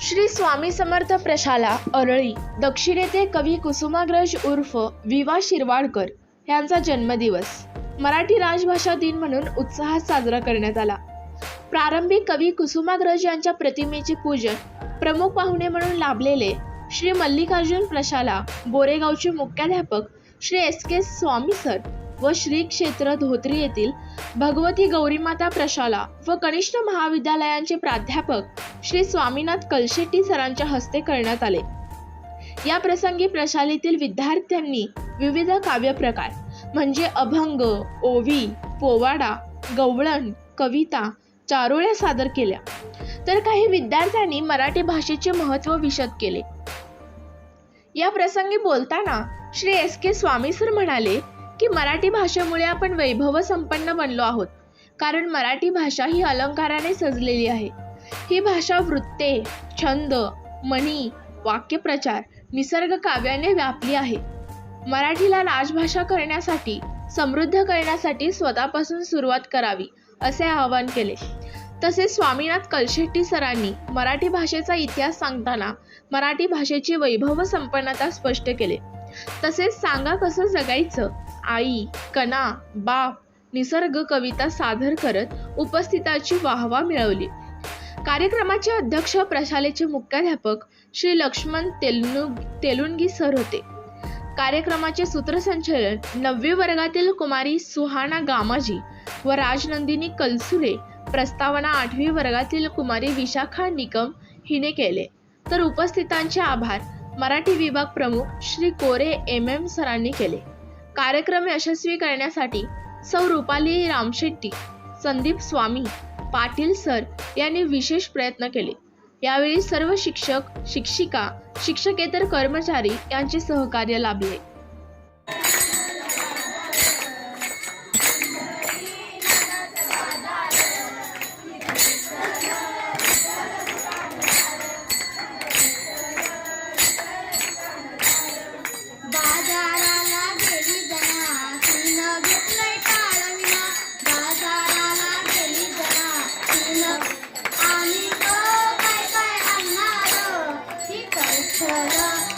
श्री स्वामी समर्थ प्रशाला अरळी दक्षिणेते कवी कुसुमाग्रज उर्फ विवा शिरवाडकर यांचा जन्मदिवस. मराठी राजभाषा दिन म्हणून उत्साहात साजरा करण्यात आला. प्रारंभी कवी कुसुमाग्रज यांच्या प्रतिमेचे पूजन प्रमुख पाहुणे म्हणून लाभलेले श्री मल्लिकार्जुन प्रशाला बोरेगावचे मुख्याध्यापक Shri S K Swami sir व श्री क्षेत्र धोत्री येथील भगवती गौरीमाता प्रशाला व कनिष्ठ महाविद्यालयांचे प्राध्यापक श्री स्वामीनाथ कलशेट्टी सरांच्या हस्ते करण्यात आले. या प्रसंगी प्रशालेतील विद्यार्थ्यांनी विविध काव्यप्रकार म्हणजे अभंग ओवी पोवाडा गवळण कविता चारोळ्या सादर केल्या. तर काही विद्यार्थ्यांनी मराठी भाषेचे महत्त्व विशद केले. या प्रसंगी बोलताना Shri S K Swami sir म्हणाले की मराठी भाषेमुळे आपण वैभव संपन्न बनलो आहोत. कारण मराठी भाषा ही अलंकाराने सजलेली आहे. ही भाषा वृत्ते छंद म्हणी वाक्यप्रचार निसर्ग काव्याने व्यापली आहे. मराठीला राजभाषा करण्यासाठी समृद्ध करण्यासाठी स्वतःपासून सुरुवात करावी असे आवाहन केले. तसेच स्वामीनाथ कलशेट्टी सरांनी मराठी भाषेचा इतिहास सांगताना मराठी भाषेची वैभव संपन्नता स्पष्ट केले. तसेच सांगा कसं जगायचं आई कणा बाप निसर्ग कविता सादर करत उपस्थिताची वाहवा मिळवली. कार्यक्रमाचे अध्यक्ष प्रशालेचे मुख्याध्यापक श्री लक्ष्मण तेलनु तेलुंगी सर होते. कार्यक्रमाचे सूत्रसंचालन नववी वर्गातील कुमारी सुहाना गामाजी व राजनंदिनी कलसुरे प्रस्तावना आठवी वर्गातील कुमारी विशाखा निकम हिने केले. तर उपस्थितांचे आभार मराठी विभाग प्रमुख श्री कोरे एम एम सरांनी केले. कार्यक्रम यशस्वी करण्यासाठी सौ रुपाली रामशेट्टी संदीप स्वामी पाटील सर यांनी विशेष प्रयत्न केले. यावेळी सर्व शिक्षक शिक्षिका शिक्षकेतर कर्मचारी यांचे सहकार्य लाभले. 什么